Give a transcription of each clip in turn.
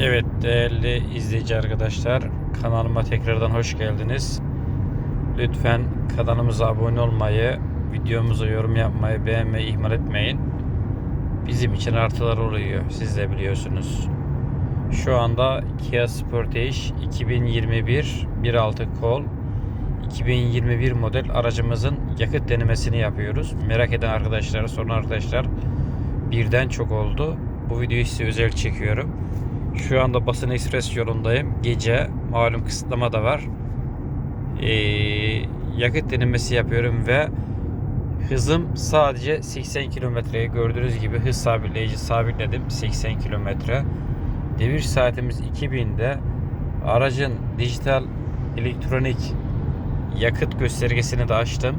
Evet değerli izleyici arkadaşlar kanalıma tekrardan hoş geldiniz. Lütfen kanalımıza abone olmayı, videomuza yorum yapmayı, beğenmeyi ihmal etmeyin. Bizim için artılar oluyor siz de biliyorsunuz. Şu anda Kia Sportage 2021 1.6 kol 2021 model aracımızın yakıt denemesini yapıyoruz. Merak eden arkadaşlar, sorun arkadaşlar birden çok oldu. Bu videoyu size özel çekiyorum. Şu anda basın ekspres yolundayım. Gece malum kısıtlama da var. Ee, yakıt denemesi yapıyorum ve hızım sadece 80 kilometreye gördüğünüz gibi hız sabitleyici sabitledim 80 kilometre. Devir saatimiz 2000'de aracın dijital elektronik yakıt göstergesini de açtım.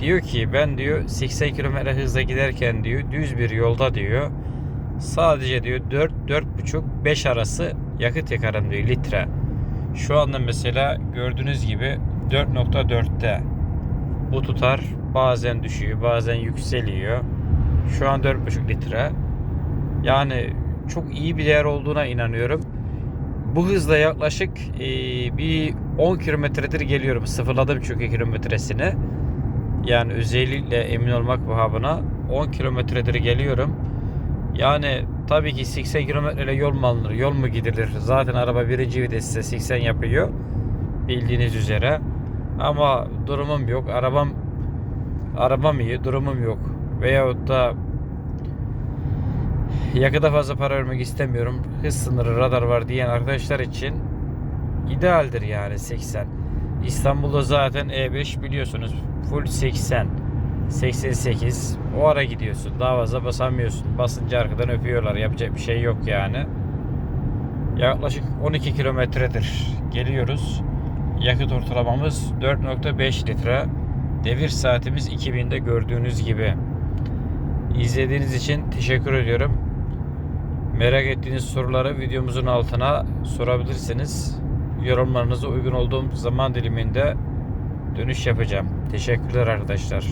Diyor ki ben diyor 80 km hızla giderken diyor düz bir yolda diyor sadece diyor 4 4,5 5 arası yakıt yakarım diyor litre. Şu anda mesela gördüğünüz gibi 4.4'te bu tutar bazen düşüyor bazen yükseliyor. Şu an 4,5 litre. Yani çok iyi bir değer olduğuna inanıyorum. Bu hızla yaklaşık e, bir 10 kilometredir geliyorum. Sıfırladım çünkü kilometresini. Yani özellikle emin olmak babına 10 kilometredir geliyorum. Yani tabii ki 80 kilometreyle yol mu alınır, yol mu gidilir? Zaten araba birinci viteste 80 yapıyor. Bildiğiniz üzere. Ama durumum yok. Arabam arabam iyi, durumum yok. Veyahut da yakıta fazla para vermek istemiyorum. Hız sınırı radar var diyen arkadaşlar için idealdir yani 80. İstanbul'da zaten E5 biliyorsunuz full 80. 88 o ara gidiyorsun. Daha fazla basamıyorsun. Basınca arkadan öpüyorlar. Yapacak bir şey yok yani. Yaklaşık 12 kilometredir geliyoruz. Yakıt ortalamamız 4.5 litre. Devir saatimiz 2000'de gördüğünüz gibi. İzlediğiniz için teşekkür ediyorum. Merak ettiğiniz soruları videomuzun altına sorabilirsiniz. Yorumlarınıza uygun olduğum zaman diliminde dönüş yapacağım. Teşekkürler arkadaşlar.